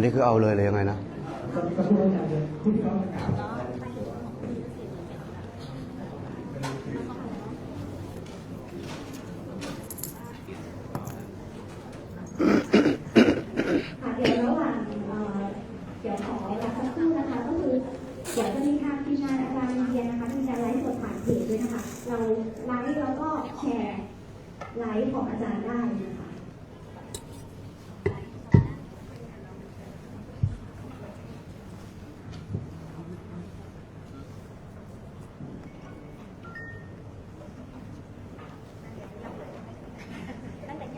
อันนี้คือเอาเลยเลยยังไงนะ ค่ะเดี๋ยวระหว่างเอ่อเดี๋ยวขอเวลาสักครู่นะคะ ก็คือเดี๋ยวจะมีทางทีมงานอาจารย์เรียนนะคะมีการไลฟ์สดผ่านเพจด้วยนะคะ เราไลฟ์แล้วก็แชร์ไลฟ์ของอาจารย์ได้นะคะ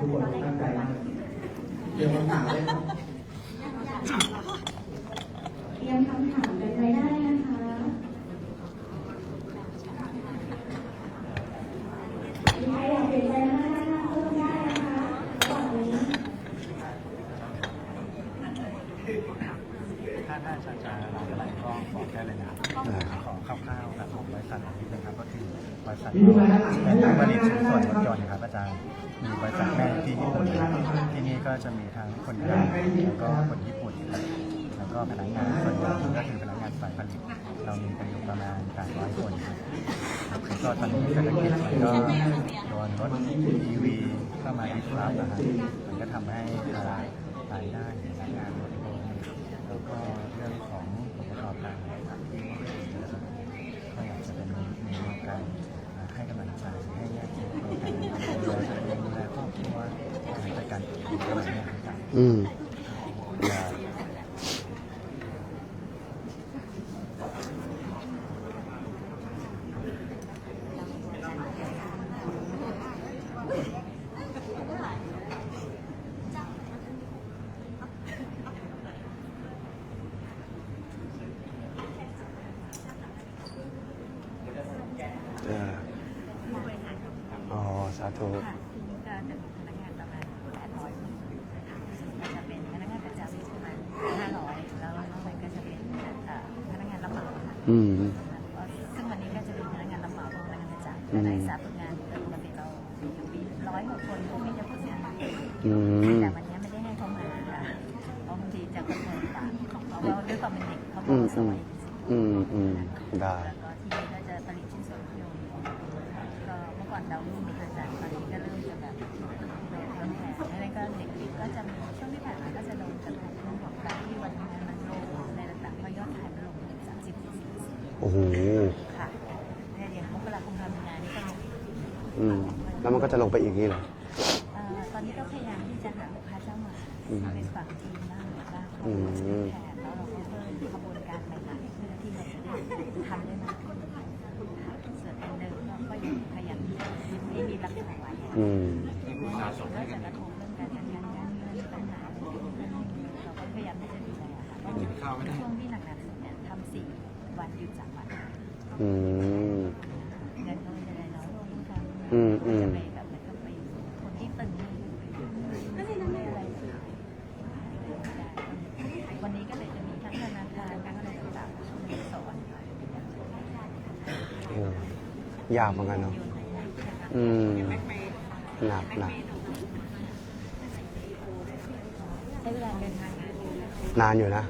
ทุกคนตั้งใจนะเดี๋ยวคำถามเลยครับ เตรียมคำถามกันไว้ได้นะคะมีใครอยากเปลี่ยนแปลงหน้าหน้าเพิ่มได้นะคะระหว่างนี้ ถ้าถ้าจะจะลาอะไรก็บอกได้เลยนะครับขอคร่าวๆครับของบริษัทนิดนึงครับก็คือบริษัทเป็นผู้ผลิตชิ้นส่วนรถยนต์ครับอาจารย์มีบริษัทแม่ที่ญี่ปุ่นที่นี่ก็จะมีทั้งคนไทยแล้วก็คนญี่ปุ่นครับแล้วก็พนักงานส่วนใหญ่ก็คือพนักงานฝ่ายผลิตเรามีกันอยู่ประมาณ800คนครับก็ตอนนี้เศรษฐกิจมันก็โดนรถ EV เข้ามาอีกแล้วนะครับมันก็ทำให้รายได้ในงานลดลงแล้วก็เรื่องของ เนี่ยต่าง อืม เอออ๋อ สาธุ ค่ะที่นี่ก็จะมีพนักงานประมาณ800คนนะคะก็จะเป็นพนักงานประจำประมาณ500 แล้วนอกนั้นก็จะเป็นเอ่อพนักงานรับเห ม โอ้โหค่ะในเดือนมกราคมพามีนานี่ก็ลงอืมแล้วมันก็จะลงไปอีกนี่เหรอ เอ่อตอนนี้ก็พยายามที่จะหาลูกค้าเจ้าใหม่อืมเป็นฝั่งจีนบ้างหรือบ้างอืม แผนแล้วเราก็เพิ่มกระบวนการใหม่ๆเพื่อที่เราจะได้ทำได้มากขึ้นค่ะส่วนอันเดิมเราก็ยังพยายามที่จะไม่มีรักษาไว้ อืมก็จะกระทบเรื่องการทำงานการเงินปัญหาอะไรต่างๆเราก็พยายามที่จะดูแลค่ะเพราะช่วงที่หนักๆสุดเนี่ยทำสี่ วันหยุดสามวันอืมเงินก็ไม่ได้น้อยลงค่ะอืมอืม จะไปแบบมันกับไปคนที่ตึงก็เลยทำให้อะไรวันนี้ก็เลยจะมีทั้งธนาคารทั้งอะไรต่างๆช่วยสอนโอ้ยากเหมือนกันเนาะ อืม หนักหนักใช้เวลาเดินทางนานอยู่นะ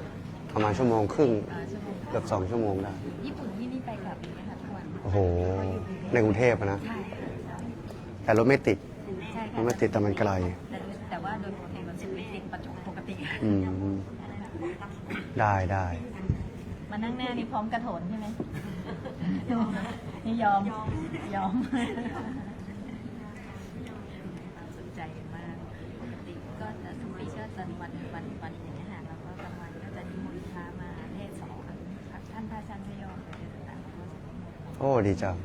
ประมาณชั่วโมงครึ่ง ชั่วโมง กือบสองชั่วโมงได้ ญี่ปุ่นที่นี่ไปกลับอย่างเงี้ยค่ะทุกวันโอ้โห ในกรุงเทพอะนะ ใช่แต่รถไม่ติด ใช่รค่ะถไม่ติดแต่มันไกล แต่แต่ว่าโดยปกติมันสุดไม่ติดปกติ อืม ได้ได้ มานั่งหน้านี่พร้อมกระโถนใช่ไหมนี่ยอม ยอมสนใจมาก ปกติก็จะทุกปีก็จะวันวัน อ้ดีจัง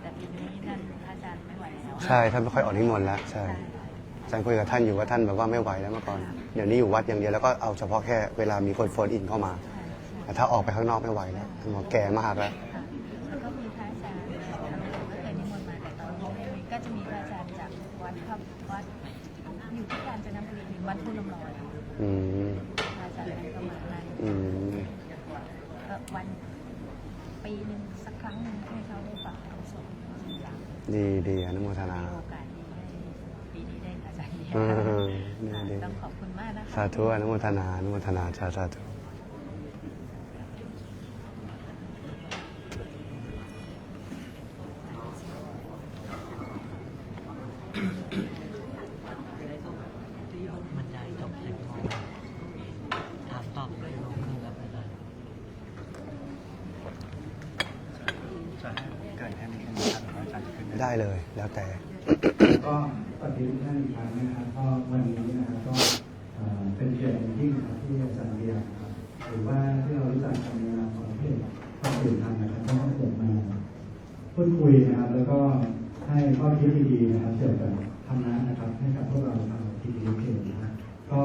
แต่ปีนี้ท่านพระอาจารย์ไม่ไหวแล้วใช่ท่านไม่ค่อยออกนิมนต์แล้วใช่อาจารย์คุยกับท่านอยู่ว่าท่านแบบว่าไม่ไหวแล้วเมื่อก่อน เดี๋ยวนี้อยู่วัดอย่างเดียวแล้วก็เอาเฉพาะแค่เวลามีคนโฟนอินเข้ามา แต่ถ้าออกไปข้างนอกไม่ไหวแล้วท่านบอกแก่มากแล้วค่ะแล้วก็มีพระอาจารย์ก็เคยนิมนต์มาแต่ตอนนี้ไม่มีก็จะมีพระอาจารย์จากวัดครับวัดอยู่ที่กาญจนบุรีวัดทุ่งลำลอย อืม พระอาจารย์ก็มานั่น อืม ก็วันปีหนึ่งสักครั้งหนึ่งให้เขาได้ฟังคำสอนจริงจัง ดีดีอนุโมทนามีโอกาสดีได้ปีนี้ได้อาจารย์เดียอืมดีดีต้องขอบคุณมากนะคะสาธุอนุโมทนาอนุโมทนาสาสาธุ บรรยายจบเสร็จหมดถามตอบเลยลงเครื่องแล้วไปเลย จะให้เกิดแค่นี้แค่นี้ครับหรือว่าอาจารย์จะขึ้น ได้เลย แล้วแต่ ก็ปฏิบัติท่านอีกครั้งนะครับก็วันนี้นะครับก็เอ่อเป็นเกียรติอย่างยิ่งนะครับที่อาจารย์เรียนนะครับหรือว่าที่เรารู้จักกันในนามของเพจความตื่นธรรมนะครับก็เกิดมาพูดคุยนะครับ แล้วก็ให้ข้อคิดดีๆนะครับเกี่ยวกับธรรมะนะครับให้กับพวกเราทางทีดีเพจนะครับก็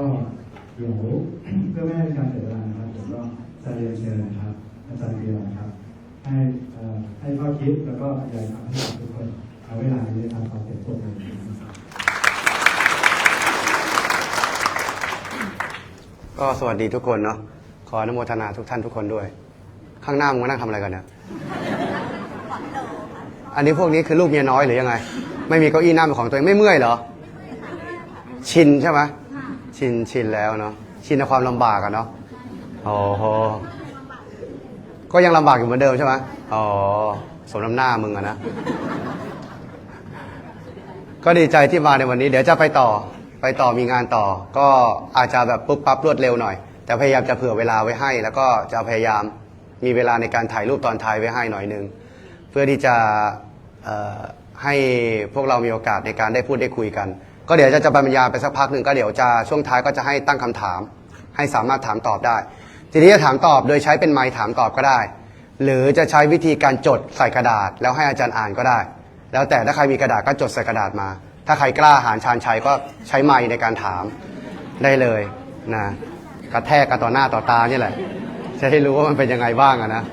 เดี๋ยว เพื่อไม่ให้การเสียเวลานะครับผมก็จะเรียนเชิญนะครับอาจารย์เบียร์นะครับ ให้เอ่อให้ข้อคิดแล้วก็บรรยายธรรมให้กับทุกคน เวลานี้ทำความเสร็จตัวเองนะครับก็สวัสดีทุกคนเนาะขออนุโมทนาทุกท่านทุกคนด้วย ข้างหน้ามึงมานั่งทำอะไรกันเนี่ยอันนี้พวกนี้คือลูกเมียน้อยหรือยังไง ไม่มีเก้าอี้นั่งเป็นของตัวเองไม่เมื่อยเหรอ ชินใช่ไหมชินชินแล้วเนาะชินในความลำบากอะเนาะโอ้โหก็ยังลำบากอยู่เหมือนเดิมใช่ไหมอ๋อสมน้ำหน้ามึงอะนะ ก็ดีใจที่มาในวันนี้ เดี๋ยวจะไปต่อไปต่อมีงานต่อ ก็อาจจะแบบปุ๊บปั๊บรวดเร็วหน่อย แต่พยายามจะเผื่อเวลาไว้ให้ แล้วก็จะพยายามมีเวลาในการถ่ายรูปตอนท้ายไว้ให้หน่อยหนึง เพื่อที่จะให้พวกเรามีโอกาสในการได้พูดได้คุยกัน ก็เดี๋ยวจะจะบรรยายไปสักพักหนึ่งก็เดี๋ยวจะช่วงท้ายก็จะให้ตั้งคำถาม ให้สามารถถามตอบได้ ทีนี้จะถามตอบโดยใช้เป็นไมค์ถามตอบก็ได้ หรือจะใช้วิธีการจดใส่กระดาษ แล้วให้อาจารย์อ่านก็ได้ แล้วแต่ถ้าใครมีกระดาษก็จดใส่กระดาษมา ถ้าใครกล้าหาญชาญชัยก็ใช้ไมค์ในการถามได้เลยนะกระแทกกันต่อหน้าต่อตานี่แหละ จะได้รู้ว่ามันเป็นยังไงบ้างนะ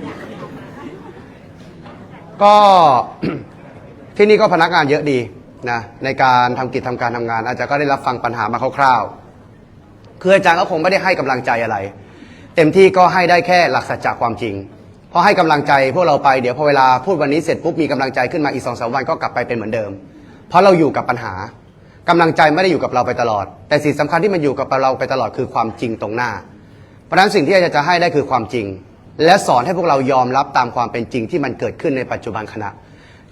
ก็ที่นี่ก็พนักงานเยอะดีนะในการทำกิจทำการทำงาน อาจารย์ก็ได้รับฟังปัญหามาคร่าวๆคืออาจารย์ก็คงไม่ได้ให้กำลังใจอะไร เต็มที่ก็ให้ได้แค่หลักสัจจะความจริง พราะให้กำลังใจพวกเราไปเดี๋ยวพอเวลาพูดวันนี้เสร็จปุ๊บมีกำลังใจขึ้นมาอีกสองสามวันก็กลับไปเป็นเหมือนเดิม เพราะเราอยู่กับปัญหากำลังใจไม่ได้อยู่กับเราไปตลอด แต่สิ่งสำคัญที่มันอยู่กับเราไปตลอดคือความจริงตรงหน้า เพราะฉะนั้นสิ่งที่อาจารย์จะให้ได้คือความจริง และสอนให้พวกเรายอมรับตามความเป็นจริงที่มันเกิดขึ้นในปัจจุบันขณะ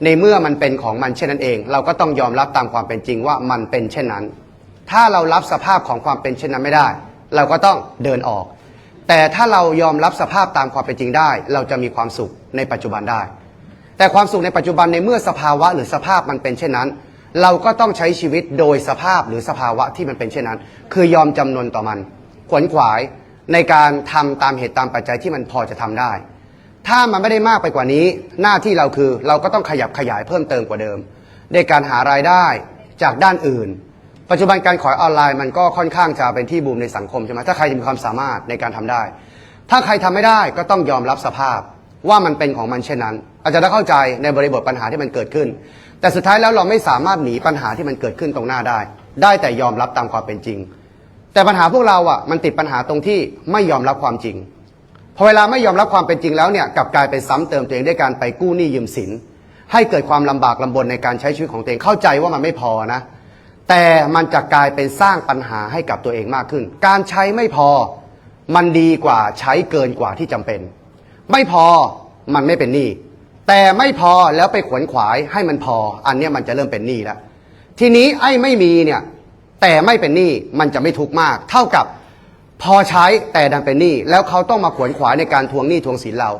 ในเมื่อมันเป็นของมันเช่นนั้นเอง เราก็ต้องยอมรับตามความเป็นจริงว่ามันเป็นเช่นนั้น ถ้าเรารับสภาพของความเป็นเช่นนั้นไม่ได้ เราก็ต้องเดินออก แต่ถ้าเรายอมรับสภาพตามความเป็นจริงได้ เราจะมีความสุขในปัจจุบันได้ แต่ความสุขในปัจจุบันในเมื่อสภาวะหรือสภาพมันเป็นเช่นนั้น เราก็ต้องใช้ชีวิตโดยสภาพหรือสภาวะที่มันเป็นเช่นนั้น คือยอมจำนนต่อมัน ขวนขวายในการทำตามเหตุตามปัจจัยที่มันพอจะทำได้ ถ้ามันไม่ได้มากไปกว่านี้ หน้าที่เราคือเราก็ต้องขยับขยายเพิ่มเติมกว่าเดิมในการหารายได้จากด้านอื่น ปัจจุบันการขายออนไลน์มันก็ค่อนข้างจะเป็นที่บูมในสังคมใช่ไหมถ้าใครมีความสามารถในการทำได้ ถ้าใครทำไม่ได้ก็ต้องยอมรับสภาพว่ามันเป็นของมันเช่นนั้น อาจจะได้เข้าใจในบริบทปัญหาที่มันเกิดขึ้น แต่สุดท้ายแล้วเราไม่สามารถหนีปัญหาที่มันเกิดขึ้นตรงหน้าได้ ได้แต่ยอมรับตามความเป็นจริง แต่ปัญหาพวกเราอะมันติดปัญหาตรงที่ไม่ยอมรับความจริงพอเวลาไม่ยอมรับความเป็นจริงแล้วเนี่ยกลับกลายเป็นซ้ำเติมตัวเองด้วยการไปกู้หนี้ยืมสินให้เกิดความลำบากลำบนในการใช้ชีวิตของตัวเองเข้าใจว่ามันไม่พอนะ แต่มันจะกลายเป็นสร้างปัญหาให้กับตัวเองมากขึ้น การใช้ไม่พอ มันดีกว่าใช้เกินกว่าที่จำเป็น ไม่พอมันไม่เป็นหนี้แต่ไม่พอแล้วไปขวนขวายให้มันพอ อันนี้มันจะเริ่มเป็นหนี้แล้วทีนี้ไอ้ไม่มีเนี่ย แต่ไม่เป็นหนี้มันจะไม่ทุกข์มาก เท่ากับพอใช้แต่ดันเป็นหนี้แล้วเขาต้องมาขวนขวายในการทวงหนี้ทวงสินเรา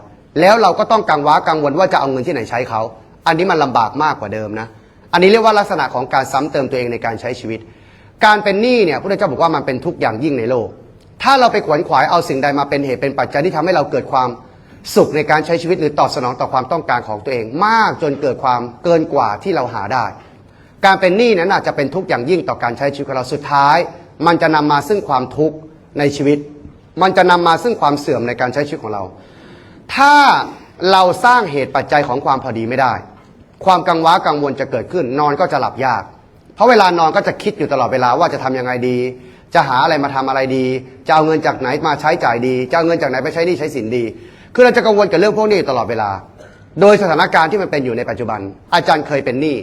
แล้วเราก็ต้องกังวากังวลว่าจะเอาเงินที่ไหนใช้เขา อันนี้มันลำบากมากกว่าเดิมนะ อันนี้เรียกว่าลักษณะของการซ้ำเติมตัวเองในการใช้ชีวิต การเป็นหนี้เนี่ยพระเจ้าบอกว่ามันเป็นทุกอย่างยิ่งในโลก ถ้าเราไปขวนขวายเอาสิ่งใดมาเป็นเหตุเป็นปัจจัยที่ทำให้เราเกิดความสุขในการใช้ชีวิตหรือตอบสนองต่อความต้องการของตัวเอง มากจนเกิดความเกินกว่าที่เราหาได้ การเป็นหนี้นั้นอาจจะเป็นทุกอย่างยิ่งต่อการใช้ชีวิตของเราสุดท้าย มันจะนำมาซึ่งความทุกข์ในชีวิต มันจะนำมาซึ่งความเสื่อมในการใช้ชีวิตของเรา ถ้าเราสร้างเหตุปัจจัยของความพอดีไม่ได้ ความกังวากังวลจะเกิดขึ้น นอนก็จะหลับยาก เพราะเวลานอนก็จะคิดอยู่ตลอดเวลาว่าจะทำยังไงดี จะหาอะไรมาทำอะไรดี จะเอาเงินจากไหนมาใช้จ่ายดี จะเอาเงินจากไหนไปใช้หนี้ใช้สินดี คือเราจะกังวลกับเรื่องพวกนี้ตลอดเวลา โดยสถานการณ์ที่มันเป็นอยู่ในปัจจุบัน อาจารย์เคยเป็นหนี้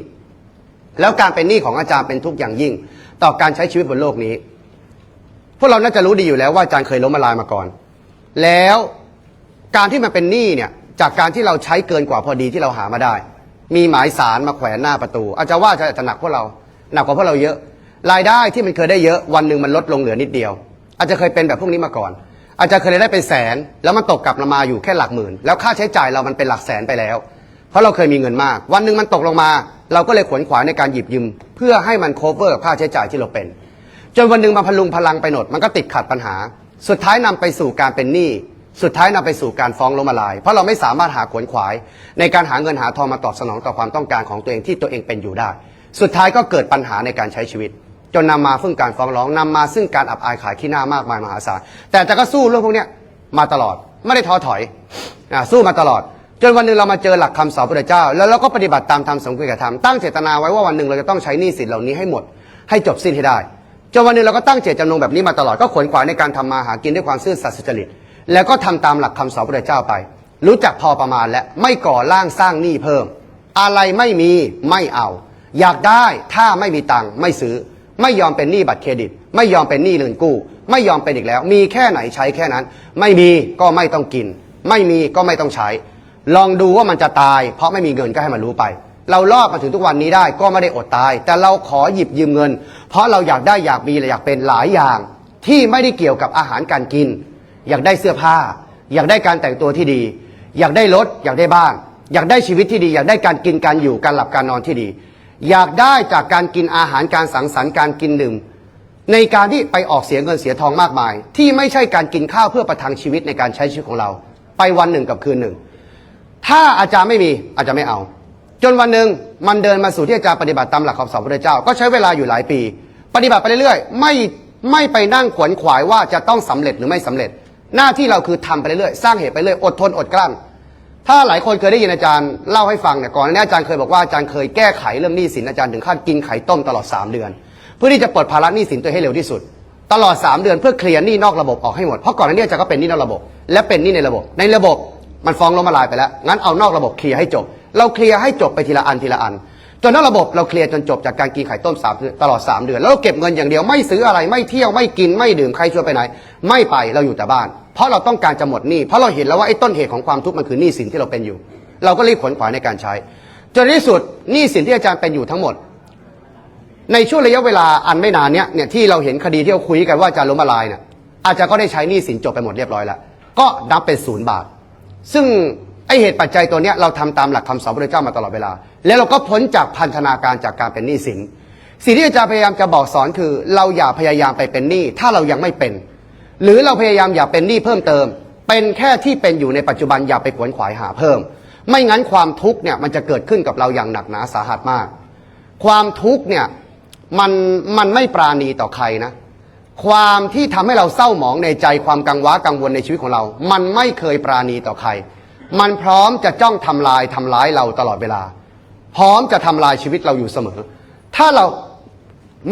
แล้วการเป็นหนี้ของอาจารย์เป็นทุกอย่างยิ่ง ต่อการใช้ชีวิตบนโลกนี้ พวกเราน่าจะรู้ดีอยู่แล้วว่าอาจารย์เคยล้มละลายมาก่อน แล้วการที่มันเป็นหนี้เนี่ย จากการที่เราใช้เกินกว่าพอดีที่เราหามาได้ มีหมายสารมาแขวนหน้าประตู อาจจะว่าจะหนักพวกเรา หนักกว่าพวกเราเยอะ รายได้ที่มันเคยได้เยอะวันหนึ่งมันลดลงเหลือนิดเดียว อาจจะเคยเป็นแบบพวกนี้มาก่อน อาจจะเคยได้เป็นแสน แล้วมันตกกลับมาอยู่แค่หลักหมื่น แล้วค่าใช้จ่ายเรามันเป็นหลักแสนไปแล้ว เพราะเราเคยมีเงินมาก วันหนึ่งมันตกลงมา เราก็เลยขวนขวายในการหยิบยืมเพื่อให้มัน cover กับค่าใช้จ่ายที่เราเป็น จนวันหนึ่งมาพลุงพลังไปหนดมันก็ติดขัดปัญหา สุดท้ายนำไปสู่การเป็นหนี้ สุดท้ายนำไปสู่การฟ้องล้มละลาย เพราะเราไม่สามารถหาขวนขวาย ในการหาเงินหาทองมาตอบสนองต่อความต้องการของตัวเองที่ตัวเองเป็นอยู่ได้ สุดท้ายก็เกิดปัญหาในการใช้ชีวิต จนนำมาซึ่งการฟ้องร้องนำมาซึ่งการอับอายขายขี้หน้ามากมายมหาศาลแต่จะก็สู้เรื่องพวกนี้มาตลอดไม่ได้ท้อถอยสู้มาตลอดจนวันหนึ่งเรามาเจอหลักคำสอนพระเจ้า แล้วเราก็ปฏิบัติตามธรรมสมควรกับธรรมตั้งเจตนาไว้ว่าวันหนึ่งเราจะต้องใช้หนี้สินเหล่านี้ให้หมด ให้จบสิ้นให้ได้จนวันหนึ่งเราก็ตั้งเจตจำนงแบบนี้มาตลอดก็ขวนขวายในการทำมาหากินด้วยความซื่อสัตย์สุจริต แล้วก็ทำตามหลักคำสอนพระเจ้าไป รู้จักพอประมาณและไม่ก่อร่างสร้างหนี้เพิ่ม อะไรไม่มีไม่เอา อยากได้ถ้าไม่มีตังค์ไม่ซื้อ ไม่ยอมเป็นหนี้บัตรเครดิต ไม่ยอมเป็นหนี้เงินกู้ ไม่ยอมเป็นอีกแล้ว มีแค่ไหนใช้แค่นั้น ไม่มีก็ไม่ต้องกิน ไม่มีก็ไม่ต้องใช้ ลองดูว่ามันจะตาย เพราะไม่มีเงินก็ให้มันรู้ไปเรารอดมาถึงทุกวันนี้ได้ก็ไม่ได้อดตาย แต่เราขอหยิบยืมเงิน เพราะเราอยากได้อยากมีและอยากเป็นหลายอย่าง ที่ไม่ได้เกี่ยวกับอาหารการกิน อยากได้เสื้อผ้า อยากได้การแต่งตัวที่ดี อยากได้รถอยากได้บ้าน อยากได้ชีวิตที่ดี อยากได้การกินการอยู่การหลับการนอนที่ดี อยากได้จากการกินอาหารการสังสรรค์การกินดื่มในการที่ไปออกเสียเงินเสียทองมากมาย ที่ไม่ใช่การกินข้าวเพื่อประทังชีวิตในการใช้ชีวิตของเรา ไปวันหนึ่งกับคืนหนึ่ง ถ้าอาจารย์ไม่มีอาจจะไม่เอา จนวันหนึ่งมันเดินมาสู่ที่อาจารย์ปฏิบัติตามหลักคำสอนพระเจ้า ก็ใช้เวลาอยู่หลายปี ปฏิบัติไปเรื่อยๆไม่ไม่ไปนั่งขวนขวายว่าจะต้องสำเร็จหรือไม่สำเร็จ หน้าที่เราคือทำไปเรื่อยๆสร้างเหตุไปเรื่อยอดทนอดกลั้น ถ้าหลายคนเคยได้ยินอาจารย์เล่าให้ฟังเนี่ยก่อนหน้านี้อาจารย์เคยบอกว่าอาจารย์เคยแก้ไขเรื่องหนี้สินอาจารย์ถึงขั้นกินไข่ต้มตลอด 3 เดือน เพื่อที่จะปลดภาระหนี้สินตัวให้เร็วที่สุด ตลอด 3 เดือนเพื่อเคลียร์หนี้นอกระบบออกให้หมดเพราะก่อนหน้านี้อาจารย์ก็เป็นหนี้นอกระบบ และเป็นหนี้ในระบบ ในระบบมันฟ้องล้มละลายไปแล้วงั้นเอานอกระบบเคลียร์ให้จบ เราเคลียร์ให้จบไปทีละอันทีละอัน จนนอกระบบเราเคลียร์จนจบจากการกินไข่ต้มสามตลอด 3 เดือน แล้วเราเก็บเงินอย่างเดียวไม่ซื้ออะไรไม่เที่ยวไม่กินไม่ดื่มใครชวนไปไหน ไม่ไปเราอยู่แต่บ้าน เพราะเราต้องการจะหมดหนี้เพราะเราเห็นแล้วว่าไอ้ต้นเหตุของความทุกข์มันคือหนี้สินที่เราเป็นอยู่ เราก็รีบขวนขวายในการใช้จนในที่สุดหนี้สินที่อาจารย์เป็นอยู่ทั้งหมด ในช่วงระยะเวลาอันไม่นานเนี้ยเนี่ยที่เราเห็นคดีที่เราคุยกันว่าอาจารย์ล้มละลายเนี่ยอาจารย์ก็ได้ใช้หนี้สินจบไปหมดเรียบร้อยแล้วก็นับเป็นศูนย์บาท ซึ่ง ไอเหตุปัจจัยตัวเนี้ยเราทำตามหลักคำสอนพระเจ้ามาตลอดเวลา แล้วเราก็พ้นจากพันธนาการจากการเป็นหนี้สินสิ่งที่อาจารย์พยายามจะบอกสอนคือ เราอย่าพยายามไปเป็นหนี้ถ้าเรายังไม่เป็น หรือเราพยายามอย่าเป็นหนี้เพิ่มเติม เป็นแค่ที่เป็นอยู่ในปัจจุบันอย่าไปขวนขวายหาเพิ่ม ไม่งั้นความทุกข์เนี่ยมันจะเกิดขึ้นกับเราอย่างหนักหนาสาหัสมาก ความทุกข์เนี่ยมันมันไม่ปราณีต่อใครนะ ความที่ทำให้เราเศร้าหมองในใจความกังวลกังวลในชีวิตของเรา มันไม่เคยปราณีต่อใคร มันพร้อมจะจ้องทำลายทำร้ายเราตลอดเวลา พร้อมจะทำลายชีวิตเราอยู่เสมอ ถ้าเรา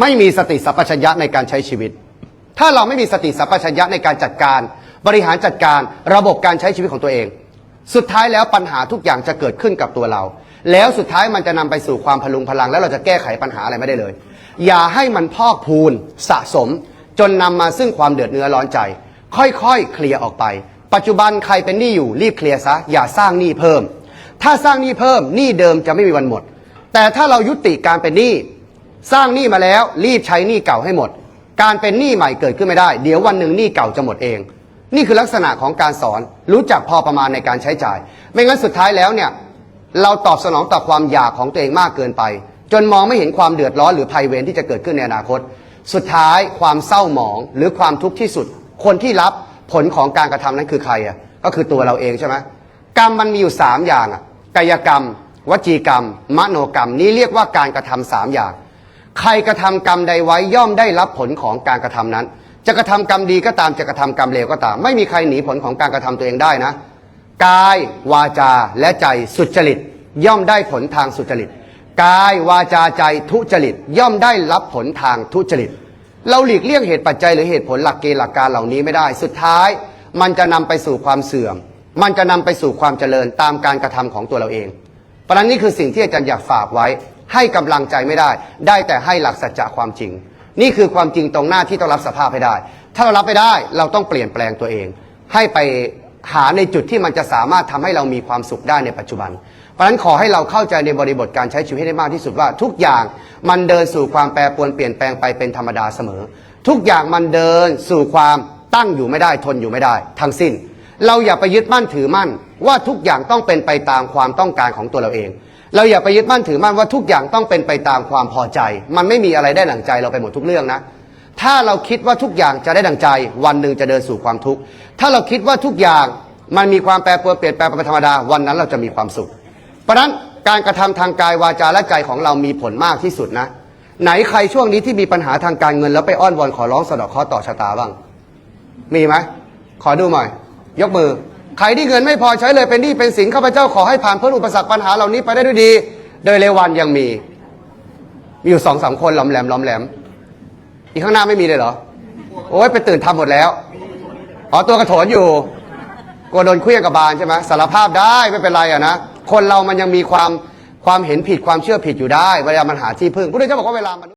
ไม่มีสติสัพพัญญะในการใช้ชีวิต ถ้าเราไม่มีสติสัพพัญญะในการจัดการ บริหารจัดการระบบการใช้ชีวิตของตัวเอง สุดท้ายแล้วปัญหาทุกอย่างจะเกิดขึ้นกับตัวเรา แล้วสุดท้ายมันจะนำไปสู่ความพลุงพลัง แล้วเราจะแก้ไขปัญหาอะไรไม่ได้เลย อย่าให้มันพอกพูนสะสม จนนำมาซึ่งความเดือดเนื้อร้อนใจ ค่อยๆ เคลียร์ออกไป ปัจจุบันใครเป็นหนี้อยู่รีบเคลียร์ซะอย่าสร้างหนี้เพิ่ม ถ้าสร้างหนี้เพิ่มหนี้เดิมจะไม่มีวันหมด แต่ถ้าเรายุติการเป็นหนี้สร้างหนี้มาแล้วรีบใช้หนี้เก่าให้หมด การเป็นหนี้ใหม่เกิดขึ้นไม่ได้ เดี๋ยววันหนึ่งหนี้เก่าจะหมดเอง นี่คือลักษณะของการสอนรู้จักพอประมาณในการใช้จ่าย ไม่งั้นสุดท้ายแล้วเนี่ยเราตอบสนองต่อความอยากของตัวเองมากเกินไป จนมองไม่เห็นความเดือดร้อนหรือภัยเวรที่จะเกิดขึ้นในอนาคต สุดท้ายความเศร้าหมองหรือความทุกข์ที่สุด คนที่รับ ผลของการกระทำนั้นคือใครอะก็คือตัวเราเองใช่ไหมกรรมมันมีอยู่สามอย่างอะกายกรรม วจีกรรม มโนกรรม นี้เรียกว่าการกระทำสามอย่าง ใครกระทำกรรมใดไว้ย่อมได้รับผลของการกระทำนั้น จะกระทำกรรมดีก็ตามจะกระทำกรรมเลวก็ตาม ไม่มีใครหนีผลของการกระทำตัวเองได้นะ กาย วาจาและใจสุจริต ย่อมได้ผลทางสุจริต กายวาจาใจทุจริต ย่อมได้รับผลทางทุจริต เราหลีกเลี่ยงเหตุปัจจัยหรือเหตุผลหลักเกณฑ์หลักการเหล่านี้ไม่ได้ สุดท้าย มันจะนำไปสู่ความเสื่อม มันจะนำไปสู่ความเจริญตามการกระทำของตัวเราเองเพราะนั้นนี่คือสิ่งที่อาจารย์อยากฝากไว้ ให้กำลังใจไม่ได้ ได้แต่ให้หลักสัจจะความจริง นี่คือความจริงตรงหน้าที่ต้องรับสภาพให้ได้ ถ้าเรารับไม่ได้เราต้องเปลี่ยนแปลงตัวเอง ให้ไปหาในจุดที่มันจะสามารถทำให้เรามีความสุขได้ในปัจจุบัน เพราะฉะนั้นขอให้เราเข้าใจในบริบทการใช้ชีวิตให้ได้มากที่สุดว่า ทุกอย่างมันเดินสู่ความแปรปรวนเปลี่ยนแปลงไปเป็นธรรมดาเสมอ ทุกอย่างมันเดินสู่ความตั้งอยู่ไม่ได้ทนอยู่ไม่ได้ ทั้งสิ้น เราอย่าไปยึดมั่นถือมั่น ว่าทุกอย่างต้องเป็นไปตามความต้องการของตัวเราเอง เราอย่าไปยึดมั่นถือมั่นว่าทุกอย่างต้องเป็นไปตามความพอใจ มันไม่มีอะไรได้ดั่งใจเราไปหมดทุกเรื่องนะถ้าเราคิดว่าทุกอย่างจะได้ดั่งใจ วันหนึ่งจะเดินสู่ความทุกข์ถ้าเราคิดว่าทุกอย่างมันมีความแปรปรวนเปลี่ยนแปลงเป็นธรรมดาวันนั้นเราจะมีความสุข เพราะฉะนั้นการกระทำทางกายวาจาและใจของเรามีผลมากที่สุดนะ ไหนใครช่วงนี้ที่มีปัญหาทางการเงิน แล้วไปอ้อนวอนขอร้องสะดอกเคราะห์ต่อชะตาบ้าง มีไหมขอดูหน่อย ยกมือ ใครที่เงินไม่พอใช้เลยเป็นหนี้เป็นสินข้าพเจ้าขอให้ผ่านพ้นอุปสรรคปัญหาเหล่านี้ไปได้ด้วยดี โดยเรววันยังมี มีอยู่สองสามคนหลอมแหลมหลอมแหลม อีกข้างหน้าไม่มีเลยเหรอ โอ้ยไปตื่นทำหมดแล้วอ๋อตัวกระโถนอยู่กลัวโดนเคลี้ยงกับบานใช่ไหมสารภาพได้ไม่เป็นไรอะนะ คนเรามันยังมีความความเห็นผิดความเชื่อผิดอยู่ได้เวลามันหาที่พึ่งพระพุทธเจ้าบอกว่าเวลามนุษย์